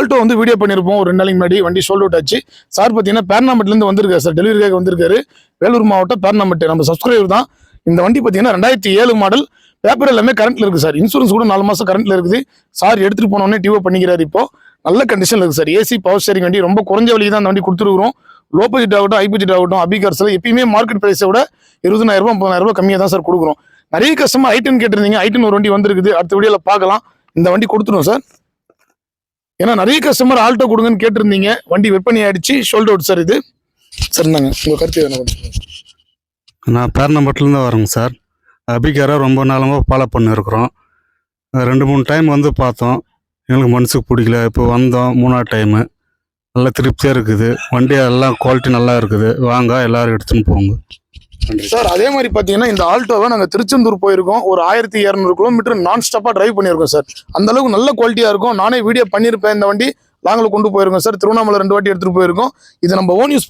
Alto வந்து video பண்ணியிருப்போம் ஒரு ரெண்டு நாளைக்கு முன்னாடி வண்டி சோல்ட் அவுட் ஆச்சு. சார் பார்த்தீங்கன்னா பேர்னாமெட்லேருந்து வந்திருக்காரு சார் டெலிவரிக்காக வந்திருக்காரு. வேலூர் மாவட்டம் பேர்னாமெட் நம்ம சப்ஸ்கிரைபர் தான். இந்த வண்டி பார்த்தீங்கன்னா ரெண்டாயிரத்தி ஏழு மாடல் பேப்பர் எல்லாமே கரண்ட்ல இருக்கு சார் இன்சூரன்ஸ் கூட நாலு மாசம் கரண்ட்ல இருக்குது. சார் எடுத்துட்டு போனோடனே டிவோ பண்ணிக்கிறாரு இப்போ. நல்ல கண்டிஷனில் இருக்கு சார் ஏசி பவர் ஸ்டேரிங் வண்டி ரொம்ப குறைஞ்ச வழி தான் அந்த வண்டி கொடுத்துருக்குறோம். லோ பட்ஜெட் ஆகட்டும் ஹை பட்ஜெட் ஆகட்டும் அபிகார்ஸ்ல எப்பயுமே மார்க்கெட் பிரைஸை விட இருபதாயிரம் ரூபாய் முப்பதாயிரம் ரூபாய் கம்மியாக தான் சார் கொடுக்குறோம். நிறைய கஸ்டமர் ஐட்டன் கேட்டிருந்தீங்க. ஐட்டன் ஒரு வண்டி வந்திருக்குது. அடுத்த வீடியோவில் பார்க்கலாம். இந்த வண்டி கொடுத்துருவோம் சார் ஏன்னா நிறைய கஸ்டமர் ஆல்டோ கொடுங்கன்னு கேட்டிருந்தீங்க. வண்டி விற்பனை ஆயிடுச்சு. ஷோல்ட் அவுட் சார் இது. சார் இந்தாங்க. உங்கள் கருத்து என்ன நான் பேர்னம்பட்டிலேருந்து வரேங்க சார். அபிகாரை ரொம்ப நாளாக ஃபாலோ பண்ணியிருக்கிறோம் ரெண்டு மூணு டைம் வந்து பார்த்தோம். எங்களுக்கு மனசுக்கு பிடிக்கல. இப்போ வந்தோம். மூணாவது டைமு நல்லா திருப்தியாக இருக்குது. வண்டி எல்லாம் குவாலிட்டி நல்லா இருக்குது. வாங்க எல்லோரும் எடுத்துன்னு போங்க. சார் அதே மாதிரி பார்த்தீங்கன்னா இந்த ஆல்டோவை நாங்கள் திருச்செந்தூர் போயிருக்கோம். ஒரு ஆயிரத்தி இரநூறு கிலோமீட்டர் நான் ஸ்டாப்பாக டிரைவ் பண்ணியிருக்கோம் சார். அந்த அளவுக்கு நல்ல குவாலிட்டியாக இருக்கும். நானே வீடியோ பண்ணியிருப்பேன் இந்த வண்டி லாங்கில் கொண்டு போயிருக்கோம் சார். திருவண்ணாமலை ரெண்டு வாட்டி எடுத்துகிட்டு போயிருக்கோம். இது நம்ம ஓன் யூஸ்